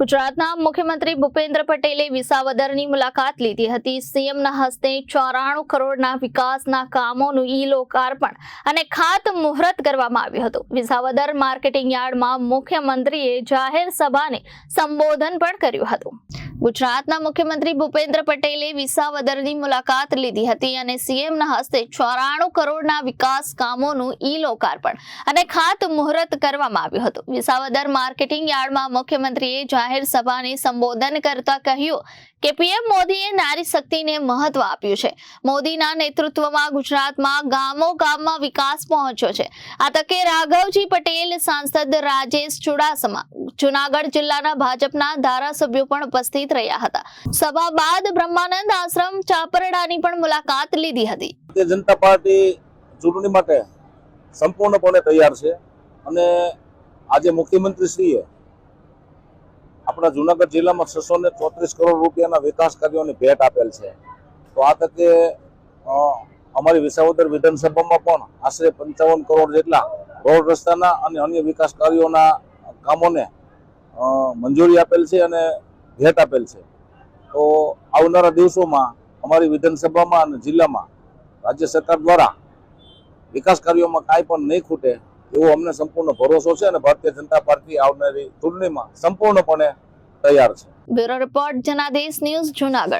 ગુજરાતના મુખ્યમંત્રી ભૂપેન્દ્ર પટેલે વિસાવદરની મુલાકાત લીધી હતી. સીએમના હસ્તે ચોરાણું કરોડના વિકાસના કામોનું ઈ લોકાર્પણ અને ખાતમુહૂર્ત કરવામાં આવ્યું હતું. વિસાવદર માર્કેટિંગ યાર્ડમાં મુખ્યમંત્રીએ જાહેર સભાને સંબોધન પણ કર્યું હતું. ગુજરાતના મુખ્યમંત્રી ભૂપેન્દ્ર પટેલે વિસાવદરની મુલાકાત લીધી હતી અને સીએમના હસ્તે ચોરાણું કરોડના વિકાસ કામોનું ઈ લોકાર્પણ અને ખાતમુહૂર્ત કરવામાં આવ્યું હતું. વિસાવદર માર્કેટિંગ યાર્ડમાં મુખ્યમંત્રીએ જાહેર સભાને સંબોધન કરતા કહ્યું કે પીએમ મોદીએ નારી શક્તિને મહત્વ આપ્યું છે. મોદીના નેતૃત્વમાં ગુજરાતમાં ગામો ગામમાં વિકાસ પહોંચ્યો છે. આ તકે રાઘવજી પટેલ સાંસદ રાજેશ ચુડાસમા જુનાગઢ જિલ્લાના ભાજપના ધારાસભ્યો પણ ઉપસ્થિત રહ્યા હતા. સભા બાદ બ્રહ્માનંદ આશ્રમ ચાપરડાની પણ મુલાકાત લીધી હતી. ભારતીય જનતા પાર્ટી ચૂંટણી માટે સંપૂર્ણપણે તૈયાર છે અને આજે મુખ્યમંત્રીશ્રીએ આપણા જુનાગઢ જિલ્લામાં છસો ને ચોત્રીસ કરોડ રૂપિયાના વિકાસ કાર્યોની ભેટ આપેલ છે. તો આ તકે અમારી વિસાવદર વિધાનસભામાં પણ આશરે પંચાવન કરોડ જેટલા રોડ રસ્તાના અને અન્ય વિકાસ કાર્યોના કામોને મંજૂરી આપેલ છે અને ભેટ આપેલ છે. તો આવનારા દિવસોમાં અમારી વિધાનસભામાં અને જિલ્લામાં રાજ્ય સરકાર દ્વારા વિકાસ કાર્યોમાં કાંઈ પણ નહીં ખૂટે એવો અમને સંપૂર્ણ ભરોસો છે અને ભારતીય જનતા પાર્ટી આવનારી ચૂંટણીમાં સંપૂર્ણપણે તૈયાર છે. Bureau report Janadesh news Junagadh.